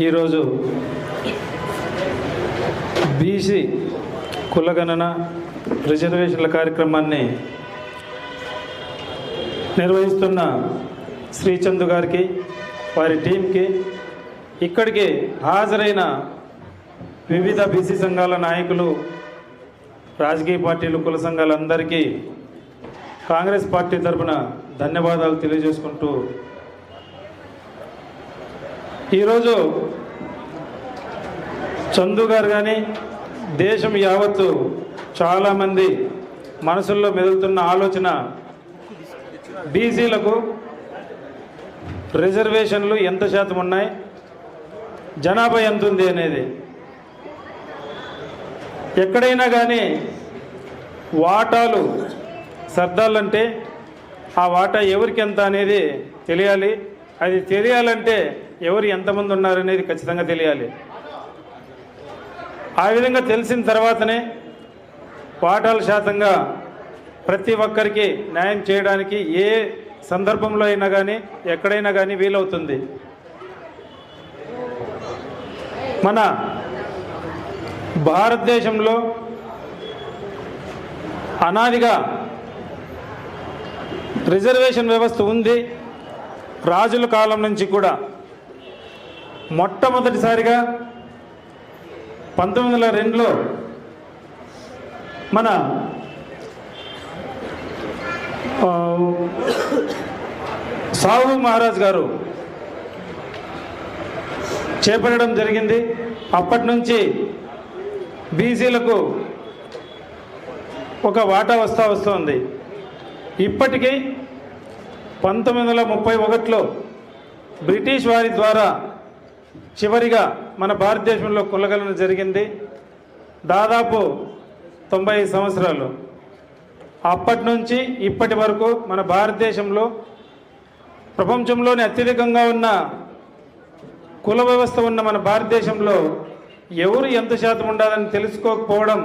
ఈరోజు బీసీ కులగణన రిజర్వేషన్ల కార్యక్రమాన్ని నిర్వహిస్తున్న శ్రీచందు గారికి వారి టీంకి ఇక్కడికి హాజరైన వివిధ బీసీ సంఘాల నాయకులు రాజకీయ పార్టీలు కుల సంఘాలందరికీ కాంగ్రెస్ పార్టీ తరపున ధన్యవాదాలు తెలియజేసుకుంటూ ఈరోజు చందు గారు కానీ దేశం యావత్తు చాలామంది మనసుల్లో మెదులుతున్న ఆలోచన బీసీలకు రిజర్వేషన్లు ఎంత శాతం ఉన్నాయి? జనాభా ఎంత ఉంది అనేది. ఎక్కడైనా కానీ వాటాలు సర్దాలంటే ఆ వాటా ఎవరికి ఎంత అనేది తెలియాలి. అది తెలియాలంటే ఎవరు ఎంతమంది ఉన్నారనేది ఖచ్చితంగా తెలియాలి. ఆ విధంగా తెలిసిన తర్వాతనే వాటాల శాతంగా ప్రతి ఒక్కరికి న్యాయం చేయడానికి ఏ సందర్భంలో అయినా కానీ ఎక్కడైనా కానీ వీలవుతుంది. మన భారతదేశంలో అనాదిగా రిజర్వేషన్ వ్యవస్థ ఉంది. రాజుల కాలం నుంచి కూడా మొట్టమొదటిసారిగా పంతొమ్మిది వందల రెండులో మన సాహు మహారాజ్ గారు చేపట్టడం జరిగింది. అప్పటి నుంచి బీసీలకు ఒక వాటా వస్తా వస్తుంది. ఇప్పటికీ పంతొమ్మిది వందల ముప్పై ఒకటిలో బ్రిటిష్ వారి ద్వారా చివరిగా మన భారతదేశంలో కులగలన జరిగింది. దాదాపు తొంభై సంవత్సరాలు. అప్పటి నుంచి ఇప్పటి వరకు మన భారతదేశంలో ప్రపంచంలోనే అత్యధికంగా ఉన్న కుల వ్యవస్థ ఉన్న మన భారతదేశంలో ఎవరు ఎంత శాతం ఉండాలని తెలుసుకోకపోవడం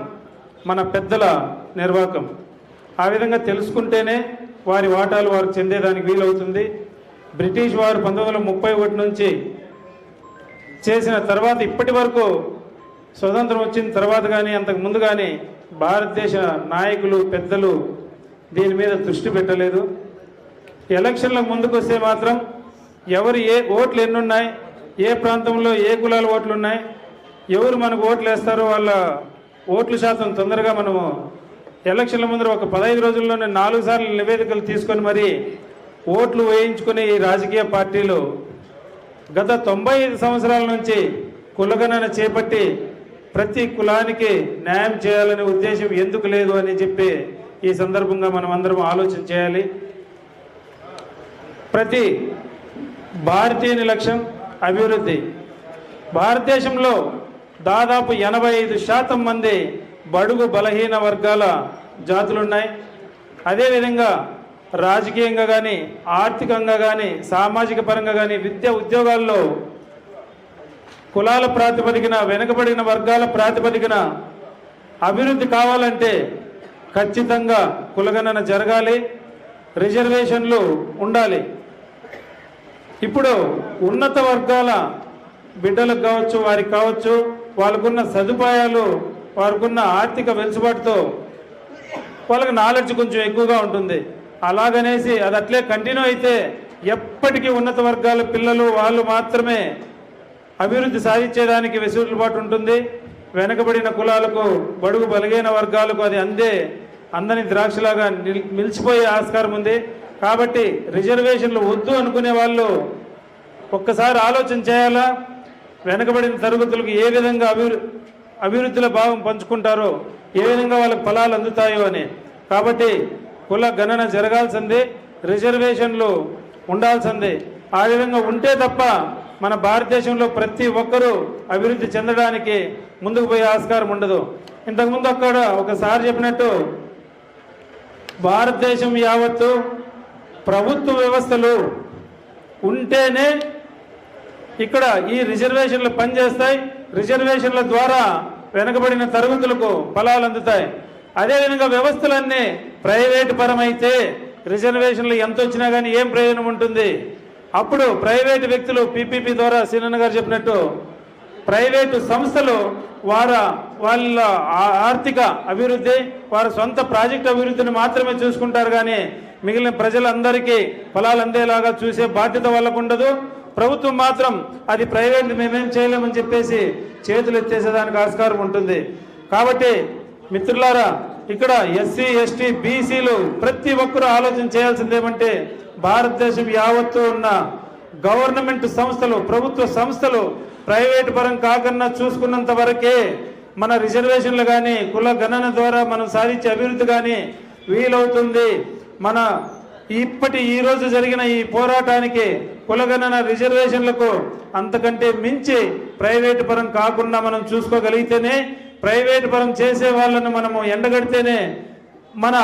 మన పెద్దల నిర్వాహకం ఆ విధంగా తెలుసుకుంటేనే వారి వాటాలు వారికి చెందేదానికి వీలవుతుంది. బ్రిటిష్ వారు పంతొమ్మిది వందల ముప్పై ఒకటి నుంచి చేసిన తర్వాత ఇప్పటి వరకు స్వతంత్రం వచ్చిన తర్వాత కానీ అంతకు ముందు కానీ భారతదేశ నాయకులు పెద్దలు దీని మీద దృష్టి పెట్టలేదు. ఎలక్షన్లకు ముందుకు వస్తే మాత్రం ఎవరు ఏ ఓట్లు ఎన్నున్నాయి ఏ ప్రాంతంలో ఏ కులాల ఓట్లు ఉన్నాయి ఎవరు మనకు ఓట్లు వేస్తారో వాళ్ళ ఓట్ల శాతం తొందరగా మనము ఎలక్షన్ల ముందర ఒక పదహైదు రోజుల్లోనే నాలుగు సార్లు నివేదికలు తీసుకొని మరి ఓట్లు వేయించుకునే ఈ రాజకీయ పార్టీలు గత తొంభై ఐదు సంవత్సరాల నుంచి కులగణన చేపట్టి ప్రతి కులానికి న్యాయం చేయాలనే ఉద్దేశం ఎందుకు లేదు అని చెప్పి ఈ సందర్భంగా మనం అందరం ఆలోచన చేయాలి. ప్రతి భారతీయుని లక్ష్యం అభివృద్ధి. భారతదేశంలో దాదాపు ఎనభై ఐదు శాతం మంది బడుగు బలహీన వర్గాల జాతులున్నాయి. అదేవిధంగా రాజకీయంగా కానీ ఆర్థికంగా కానీ సామాజిక పరంగా కానీ విద్య ఉద్యోగాల్లో కులాల ప్రాతిపదికన వెనుకబడిన వర్గాల ప్రాతిపదికన అభివృద్ధి కావాలంటే ఖచ్చితంగా కులగణన జరగాలి రిజర్వేషన్లు ఉండాలి. ఇప్పుడు ఉన్నత వర్గాల బిడ్డలకు కావచ్చు వారికి కావచ్చు వాళ్ళకున్న సదుపాయాలు వారికున్న ఆర్థిక వెలుసుబాటుతో వాళ్ళకి నాలెడ్జ్ కొంచెం ఎక్కువగా ఉంటుంది. అలాగనేసి అది అట్లే కంటిన్యూ అయితే ఎప్పటికీ ఉన్నత వర్గాల పిల్లలు వాళ్ళు మాత్రమే అభివృద్ధి సాధించేదానికి వెసులుబాటు ఉంటుంది. వెనకబడిన కులాలకు బడుగు బలగైన వర్గాలకు అది అందే అందని ద్రాక్షలాగా నిలిచిపోయే ఆస్కారం ఉంది. కాబట్టి రిజర్వేషన్లు వద్దు అనుకునే వాళ్ళు ఒక్కసారి ఆలోచన చేయాలా? వెనకబడిన తరగతులకు ఏ విధంగా అభివృద్ధి అభివృద్ధిలో భాగం పంచుకుంటారో ఏ విధంగా వాళ్ళకి ఫలాలు అందుతాయో అని. కాబట్టి కుల గణన జరగాల్సిందే రిజర్వేషన్లు ఉండాల్సిందే. ఆ విధంగా ఉంటే తప్ప మన భారతదేశంలో ప్రతి ఒక్కరూ అభివృద్ధి చెందడానికి ముందుకు పోయే ఆస్కారం ఉండదు. ఇంతకుముందు అక్కడ ఒకసారి చెప్పినట్టు భారతదేశం యావత్తు ప్రభుత్వ వ్యవస్థలు ఉంటేనే ఇక్కడ ఈ రిజర్వేషన్లు పనిచేస్తాయి రిజర్వేషన్ల ద్వారా వెనకబడిన తరగతులకు ఫలాలు అందుతాయి. అదేవిధంగా వ్యవస్థలన్నీ ప్రైవేటు పరమైతే రిజర్వేషన్లు ఎంత వచ్చినా కానీ ఏం ప్రయోజనం ఉంటుంది? అప్పుడు ప్రైవేటు వ్యక్తులు పీపీపీ ద్వారా సీనన్న గారు చెప్పినట్టు ప్రైవేటు సంస్థలు వార వాళ్ళ ఆర్థిక అభివృద్ధి వారి సొంత ప్రాజెక్ట్ అభివృద్ధిని మాత్రమే చూసుకుంటారు కానీ మిగిలిన ప్రజలందరికీ ఫలాలు అందేలాగా చూసే బాధ్యత వాళ్ళకు ఉండదు ప్రభుత్వం మాత్రం అది ప్రైవేట్ మేమేం చేయలేమని చెప్పేసి చేతులు ఎత్తేసేదానికి ఆస్కారం ఉంటుంది. కాబట్టి మిత్రులారా ఇక్కడ ఎస్సీ ఎస్టీ బీసీలు ప్రతి ఒక్కరూ ఆలోచన చేయాల్సిందేమంటే భారతదేశం యావత్తు ఉన్న గవర్నమెంట్ సంస్థలు ప్రభుత్వ సంస్థలు ప్రైవేట్ పరం కాకుండా చూసుకున్నంత వరకే మన రిజర్వేషన్లు కానీ కుల గణన ద్వారా మనం సాధించే అభివృద్ధి కానీ వీలవుతుంది. మన ఇప్పటి ఈ రోజు జరిగిన ఈ పోరాటానికి కులగణన రిజర్వేషన్లకు అంతకంటే మించి ప్రైవేట్ పరం కాకుండా మనం చూసుకోగలిగితేనే ప్రైవేట్ పరం చేసే వాళ్ళను మనము ఎండగడితేనే మన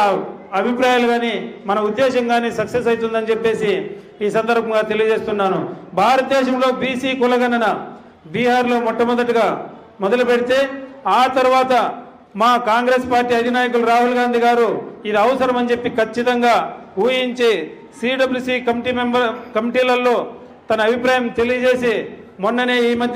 అభిప్రాయాలు కానీ మన ఉద్దేశం కానీ సక్సెస్ అవుతుందని చెప్పేసి ఈ సందర్భంగా తెలియజేస్తున్నాను. భారతదేశంలో బీసీ కులగణన బీహార్లో మొట్టమొదటిగా మొదలు పెడితే ఆ తర్వాత మా కాంగ్రెస్ పార్టీ అధినాయకులు రాహుల్ గాంధీ గారు ఇది అవసరం అని చెప్పి ఖచ్చితంగా ఊహించి సిడబ్ల్యూసి కమిటీ మెంబర్ కమిటీలలో తన అభిప్రాయం తెలియజేసి మొన్ననే ఈ మధ్య